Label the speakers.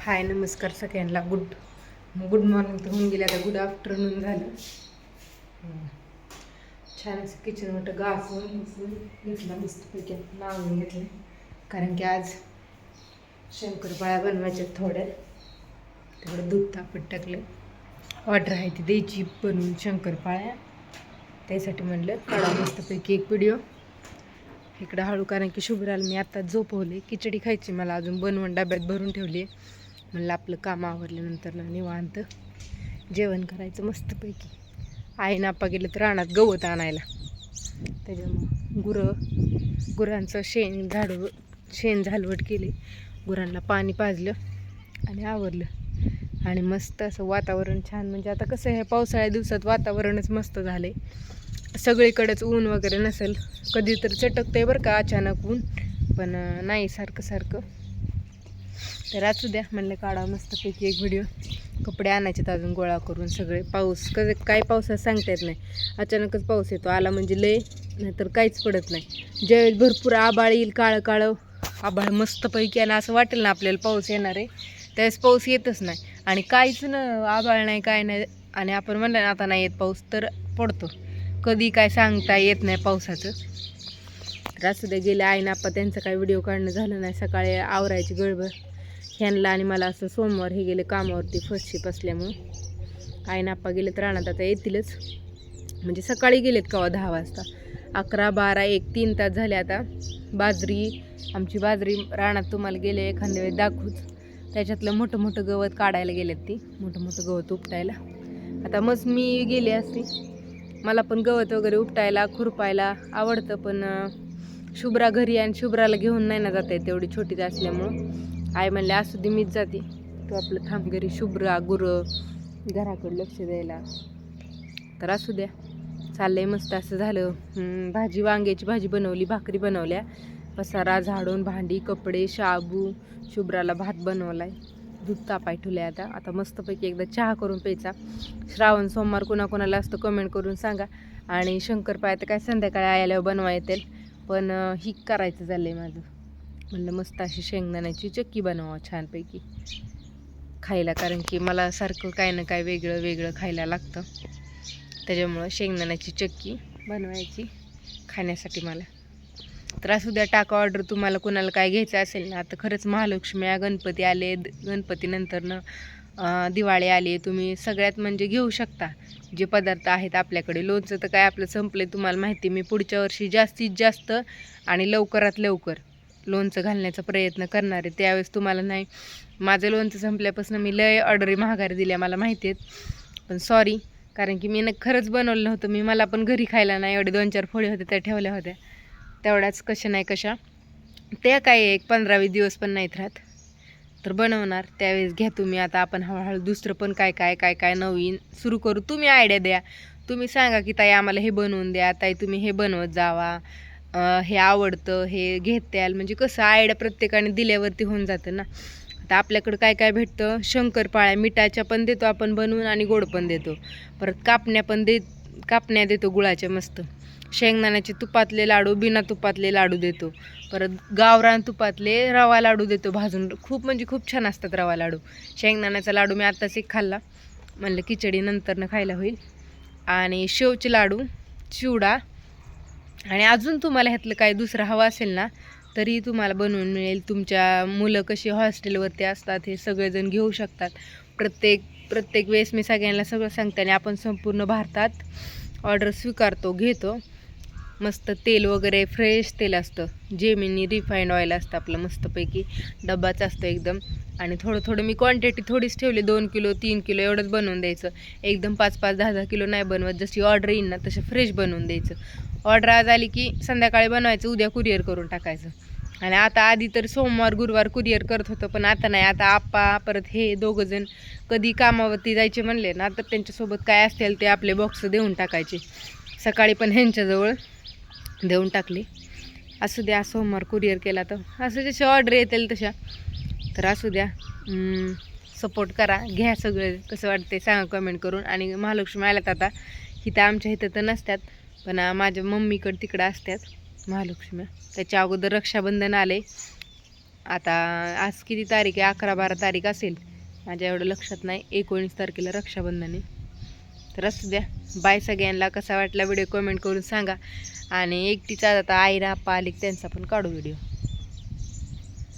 Speaker 1: हाय नमस्कार सगळ्यांना. Good good morning तर होऊन गेले आता. गुड आफ्टरनून झालं. छान असं किचन मोठं घासून घेतला मस्तपैकी. नावून घेतलं. कारण की आज शंकरपाळ्या बनवायच्या थोड्या. तेवढं दूध तापत टाकलं ऑर्डर आहे ती द्यायची बनवून शंकरपाळ्या त्यासाठी म्हणलं काढा मस्तपैकी एक व्हिडिओ इकडं हळू कारण की शुभ्राला मी आता झोपवले खिचडी खायची मला अजून. बनवून डब्यात भरून ठेवली आहे म्हणलं आपलं काम आवरल्यानंतर ना निवांत जेवण करायचं मस्तपैकी. आई नापा गेलं तर रानात गवत आणायला. त्याच्यामुळं गुरं गुरांचं शेण झाड शेण झालवट केली. गुरांना पाणी पाजलं आणि आवरलं. आणि मस्त असं वातावरण छान. म्हणजे आता कसं आहे पावसाळ्या दिवसात वातावरणच मस्त झाले सगळीकडेच ऊन वगैरे नसेल कधी तर चटकतंय बरं का अचानक ऊन. पण नाही सारखं सारखं. तर असू द्या म्हणलं काढा मस्तपैकी एक व्हिडिओ कपडे आणायचे अजून गोळा करून सगळे. पाऊस कधी काय पावसात सांगता येत नाही. अचानकच पाऊस येतो. आला म्हणजे लय नाहीतर काहीच पडत नाही. ज्यावेळेस भरपूर आबाळ येईल काळं काळं आबाळ मस्तपैकी आणि असं वाटेल ना आपल्याला पाऊस येणार आहे. त्यावेळेस पाऊस येतच नाही. आणि काहीच न आबाळ नाही काय नाही. आणि आपण म्हणलं ना आता नाही येत पाऊस तर पडतो. कधी काय सांगता येत नाही पावसाचं. तर असू दे गेले आई नाप्पा त्यांचं काही व्हिडिओ काढणं झालं नाही. सकाळी आवरायची गडबड. ह्यांना आणि मला असं सोमवार हे गेले कामावरती फर्स्ट शिप असल्यामुळं. आई नाप्पा गेले तर रानात आता येतीलच. म्हणजे सकाळी गेलेत कवा? दहा वाजता. अकरा बारा एक तीन तास झाले आता. बाजरी आमची बाजरी रानात तुम्हाला गेले एखाद्या वेळेस दाखवूच. त्याच्यातलं मोठं मोठं गवत काढायला गेलेत ती. मोठं मोठं गवत उपटायला. आता मग मी गेले असते. मला पण गवत वगैरे उपटायला खुरपायला आवडतं पण शुभ्रा घरी आणि शुभ्राला घेऊन नाही ना जाता येत तेवढी छोटीच असल्यामुळं. आई म्हणले असू दे मीच जाते. तू आपलं थांब घरी शुभ्रा गुरं घराकडे लक्ष द्यायला. तर असू द्या. चाललंय मस्त असं झालं. भाजी वांग्याची भाजी बनवली भाकरी बनवल्या. पसारा झाडून भांडी कपडे शाबू. शुभ्राला भात बनवलाय. दूध तापाय ठेवले आता. आता मस्तपैकी एकदा चहा करून प्यायचा. श्रावण सोमवार कोणाकोणाला असतं कमेंट करून सांगा. आणि शंकरपाय तर काय संध्याकाळी आल्यावर बनवा येतील. पण ही करायचं झालं आहे माझं. म्हणलं मस्त अशी शेंगदाण्याची चक्की बनवा छानपैकी. खायला कारण की मला सारखं काय ना काय वेगळं वेगळं खायला लागतं. त्याच्यामुळं शेंगदाण्याची चक्की बनवायची खाण्यासाठी मला. तर असू द्या टाका ऑर्डर. तुम्हाला कोणाला काय घ्यायचं असेल ना आता खरंच महालक्ष्मी या गणपती आले द- गणपतीनंतरनं दिवाळी आली तुम्ही सगळ्यात म्हणजे घेऊ शकता जे पदार्थ आहेत आपल्याकडे. लोणचं तर काय आपलं संपलं तुम्हाला माहिती मी पुढच्या वर्षी जास्तीत जास्त आणि लवकरात लवकर लोणचं घालण्याचा प्रयत्न करणार आहे. त्यावेळेस तुम्हाला नाही माझं लोणचं संपल्यापासून मी लय ऑर्डरी महागारी दिल्या मला माहिती आहेत. पण सॉरी कारण की मी न खरंच बनवलं नव्हतं मी मला पण घरी खायला नाही एवढे दोन चार फोळी होते त्या ठेवल्या होत्या. तेवढ्याच कशा नाही कशा. त्या काय एक पंधरावीस दिवस पण नाहीत राहत. तर बनवणार त्यावेळेस घ्या तुम्ही. आता आपण हळूहळू दुसरं पण काय काय काय काय नवीन सुरू करू. तुम्ही आयडिया द्या. तुम्ही सांगा की ताई आम्हाला हे बनवून द्या. ताई तुम्ही हे बनवत जावा. हे आवडतं हे घेत्याल. म्हणजे कसं आयडिया प्रत्येकाने दिल्यावरती होऊन जातं ना. आता आपल्याकडं काय काय भेटतं? शंकरपाळ्या मिठाच्या पण देतो आपण बनवून आणि गोड पण देतो. परत कापण्या पण दे कापण्या देतो गुळाच्या मस्त. शेंगदाण्याचे तुपातले लाडू बिना तुपातले लाडू देतो. परत गावरान तुपातले रवा लाडू देतो भाजून. खूप म्हणजे खूप छान असतात रवा लाडू. शेंगदाण्याचा लाडू मी आत्ताच एक खाल्ला. म्हणलं खिचडी नंतरनं खायला होईल. आणि शेवचे लाडू चिवडा. आणि अजून तुम्हाला ह्यातलं काही दुसरं हवं असेल ना तरी तुम्हाला बनवून मिळेल. तुमच्या मुलं कशी हॉस्टेलवरती असतात हे सगळेजण घेऊ शकतात. प्रत्येक प्रत्येक वेळेस मी सगळ्यांना सगळं सांगते आणि आपण संपूर्ण भारतात ऑर्डर स्वीकारतो घेतो. मस्त तेल वगैरे फ्रेश तेल असतं. जेमिनी रिफाईंड ऑइल असतं आपलं मस्तपैकी. डब्बाच असतं एकदम. आणि थोडं थोडं मी क्वांटिटी थोडीच ठेवली. दोन किलो तीन किलो एवढंच बनवून द्यायचं. एकदम पाच पाच दहा दहा किलो नाही बनवत. जशी ऑर्डर येईल ना तसं फ्रेश बनवून द्यायचं. ऑर्डर आज आली की संध्याकाळी बनवायचं उद्या कुरिअर करून टाकायचं. आणि आता आधी तर सोमवार गुरुवार कुरिअर करत होतं पण आता नाही. आता आप्पा परत हे दोघंजण कधी कामावरती जायचे म्हणले ना तर त्यांच्यासोबत काय असतील ते आपले बॉक्स देऊन टाकायचे. सकाळी पण ह्यांच्याजवळ. देऊन टाकली. असू द्या सोमवार कुरिअर केला तर. असं जशी ऑर्डर येतील तशा. तर असू द्या सपोर्ट करा. घ्या सगळं कसं वाटते सांगा कमेंट करून. आणि महालक्ष्मी आल्यात आता. इथं आमच्या इथं तर नसतात पण माझ्या मम्मीकडं तिकडं असतात महालक्ष्मी. त्याच्या अगोदर रक्षाबंधन आले आता आज किती तारीख आहे? अकरा बारा तारीख असेल. माझ्या एवढं लक्षात नाही. एकोणीस तारखेला रक्षाबंधन आहे. तर असू द्या. बाय सगळ्यांना. कसा वाटला व्हिडिओ कमेंट करून सांगा. आणि एकटीचा आता आईरा आप्पा आले त्यांचा पण काढू व्हिडिओ.